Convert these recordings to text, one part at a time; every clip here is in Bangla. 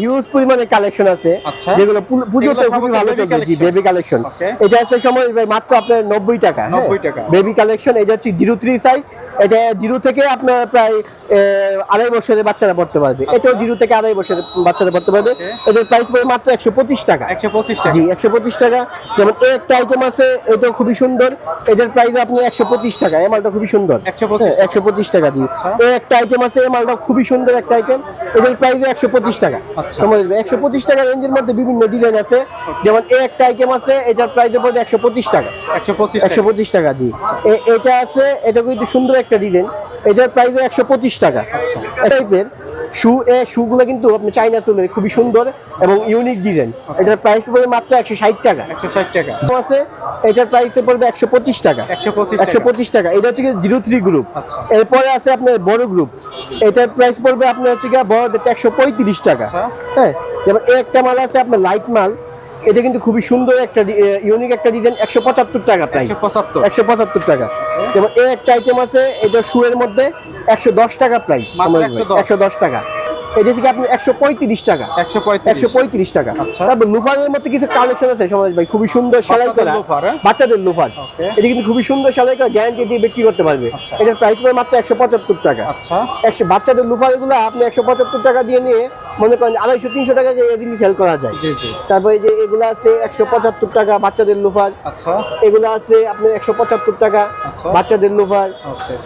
হিউজ পরিমাণে কালেকশন আছে। আচ্ছা। যেগুলো পুজোতে খুবই ভালো চলবে। জি বেবি কালেকশন এটা আছে সময় মাত্র আপনার নব্বই টাকা 90 টাকা। বেবি কালেকশন এটা হচ্ছে জিরো থ্রি সাইজ এটা জিরো থেকে আপনার প্রায় আড়াই বছরের বাচ্চারা পড়তে পারবে এটাও জিরো থেকে আড়াই বছরের বাচ্চারা পড়তে পারবে এদের প্রাইস পড়বে মাত্র একশো পঁচিশ টাকা একশো পঁচিশ টাকা জি একশো পঁচিশ টাকা যেমন এ একটা আইটেম আছে এটাও খুবই সুন্দর এদের প্রাইস আপনি একশো পঁচিশ টাকা এই মালটা খুবই সুন্দর একশো পঁচিশ টাকা জি আচ্ছা। এ একটা আইটেম আছে এই মালটা খুবই সুন্দর একটা আইটেম এদের প্রাইস একশো পঁচিশ টাকা আচ্ছা। সময় একশো পঁচিশ টাকা রেঞ্জের মধ্যে বিভিন্ন ডিজাইন আছে যেমন এ একটা আইটেম আছে এটার প্রাইস পড়বে একশো পঁচিশ টাকা একশো পঁচিশ একশো পঁচিশ টাকা জি এটা আছে এটা কিন্তু সুন্দর একটা ডিজাইন এটার প্রাইস একশো পঁচিশ টাকা। টাইপের শু এ শুগুলো কিন্তু আপনি চাইনা চুলের খুবই সুন্দর এবং ইউনিক ডিজাইন এটার প্রাইস পড়বে মাত্র একশো ষাট টাকা। একশো ষাট টাকা। আছে এটার প্রাইস পড়বে একশো পঁচিশ টাকা। একশো পঁচিশ টাকা। এটা হচ্ছে জিরো থ্রি গ্রুপ। এরপরে আছে আপনার বড় গ্রুপ এটার প্রাইস পড়বে আপনার হচ্ছে গিয়ে বড়দের একশো পঁয়ত্রিশ টাকা। আচ্ছা। হ্যাঁ যেমন একটা মাল আছে আপনার লাইট মাল। এটা কিন্তু খুবই সুন্দর একটা ইউনিক একটা ডিজাইন একশো পঁচাত্তর টাকা প্রাইস একশো পঁচাত্তর। টাকা। যেমন এই একটা আইটেম আছে এটা শুয়ের মধ্যে একশো দশ টাকা 110 একশো দশ। টাকা। এটা থেকে আপনি একশো পঁয়ত্রিশ টাকা? একশো পঁয়ত্রিশ। টাকা। আচ্ছা। তারপর লুফারের মধ্যে কিছু কালেকশন আছে সমাজ ভাই খুবই সুন্দর সেলাই বাচ্চাদের করা। লোফার, হ্যাঁ? বাচ্চাদের লোফার. এটা কিন্তু খুবই সুন্দর সেলাই করা গ্যারান্টি দিয়ে বিক্রি করতে পারবে। আচ্ছা। এটার প্রাইস মাত্র একশো পঁচাত্তর টাকা। আচ্ছা। একশো বাচ্চাদের লোফারগুলো আপনি একশো পঁচাত্তর টাকা দিয়ে নিয়ে মনে করেন আড়াইশো তিনশো টাকা ইজিলি সেল করা যায়। জি জি। তারপরে যে এগুলো আছে একশো পঁচাত্তর টাকা বাচ্চাদের লোফার। আচ্ছা। এগুলো আছে আপনার একশো পঁচাত্তর টাকা আচ্ছা। বাচ্চাদের লোফার।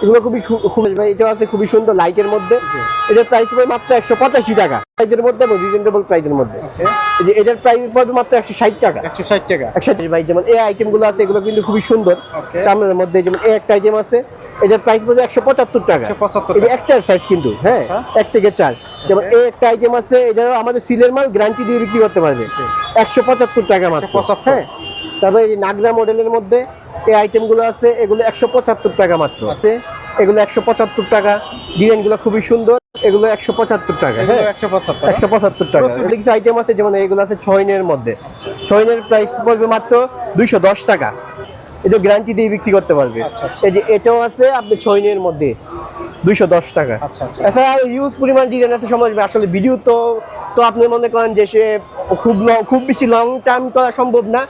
এগুলো খুবই খুব ভাই এটা আছে খুবই সুন্দর লাইটের মধ্যে। এটার প্রাইস পড়বে মাত্র একশো পঁচাশি টাকা। প্রাইজের মধ্যে এবং রিজনেবল প্রাইসের মধ্যে। যে এটার প্রাইস পড়বে মাত্র একশো ষাট টাকা। একশো ষাট টাকা। একসাথে ভাই যেমন এই আইটেমগুলো আছে এগুলো কিন্তু খুবই সুন্দর. চামড়ার মধ্যে যেমন এই একটা আইটেম আছে এটার প্রাইস পড়বে একশো পঁচাত্তর টাকা। 175 এটা এক চার সাইজ কিন্তু হ্যাঁ আচ্ছা। এক থেকে চার। যেমন এই একটা আইটেম আছে এটাও আমাদের সিলের মাল গ্যারান্টি দিয়ে বিক্রি করতে পারবে। একশো পঁচাত্তর টাকা মাত্র 175 হ্যাঁ। তারপরে এই নাগরা মডেলের মধ্যে এই আইটেমগুলো আছে এগুলো একশো পঁচাত্তর টাকা মাত্র। আছে এগুলো একশো পঁচাত্তর টাকা। ডিজাইনগুলো খুবই সুন্দর। এগুলো একশো পঁচাত্তর টাকা। হ্যাঁ একশো পঁচাত্তর। একশো পঁচাত্তর টাকা। কিছু আইটেম আছে যেমন এগুলো আছে ছয়নের মধ্যে। ছয়নের প্রাইস পড়বে মাত্র দুইশো দশ টাকা। এটা গ্যারান্টি দিয়ে বিক্রি করতে পারবে। আচ্ছা, আচ্ছা। এই যে এটাও আছে আপনি ছয়নের মধ্যে দুইশো দশ টাকা। আচ্ছা, আচ্ছা। এছাড়া ইউজ পরিমাণ ডিজাইন আছে সমাজ আসলে ভিডিও তো তো আপনি মনে করেন যে সে খুব লং খুব বেশি লং টাইম করা সম্ভব না।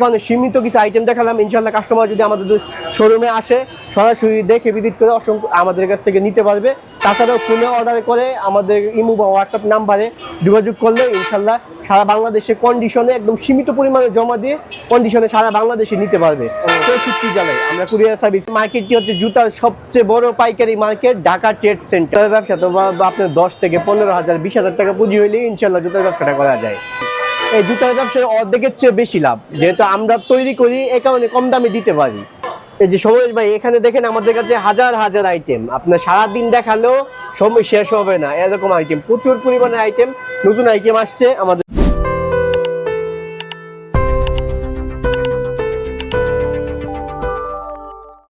কারণে সীমিত কিছু আইটেম দেখালাম। ইনশাল্লাহ কাস্টমার যদি আমাদের শোরুমে আসে সরাসরি দেখে ভিজিট করে অসংখ্য আমাদের কাছ থেকে নিতে পারবে। তাছাড়াও ফোনে অর্ডার করে আমাদের ইমো বা হোয়াটসঅ্যাপ নাম্বারে যোগাযোগ করলে ইনশাল্লাহ সারা বাংলাদেশে কন্ডিশনে একদম সীমিত পরিমাণে জমা দিয়ে কন্ডিশনে সারা বাংলাদেশে নিতে পারবে। চৌষট্টি জেলায় আমরা কুরিয়ার সার্ভিস মার্কেটটি হচ্ছে জুতার সবচেয়ে বড় পাইকারি মার্কেট ঢাকা ট্রেড সেন্টার ব্যবসা তো আপনার দশ থেকে পনেরো হাজার বিশ হাজার টাকা পুঁজি হইলে ইনশাল্লাহ জুতার ব্যবসাটা করা যায়। এই জুতার ব্যবসায় অর্ধেকের চেয়ে বেশি লাভ। যেহেতু আমরা তৈরি করি এ কারণে কম দামে দিতে পারি। এই যে সময় ভাই, এখানে দেখেন আমাদের কাছে হাজার হাজার আইটেম আপনার সারাদিন দেখালেও সময় শেষ হবে না। এরকম আইটেম প্রচুর পরিমাণে আইটেম নতুন আইটেম আসছে আমাদের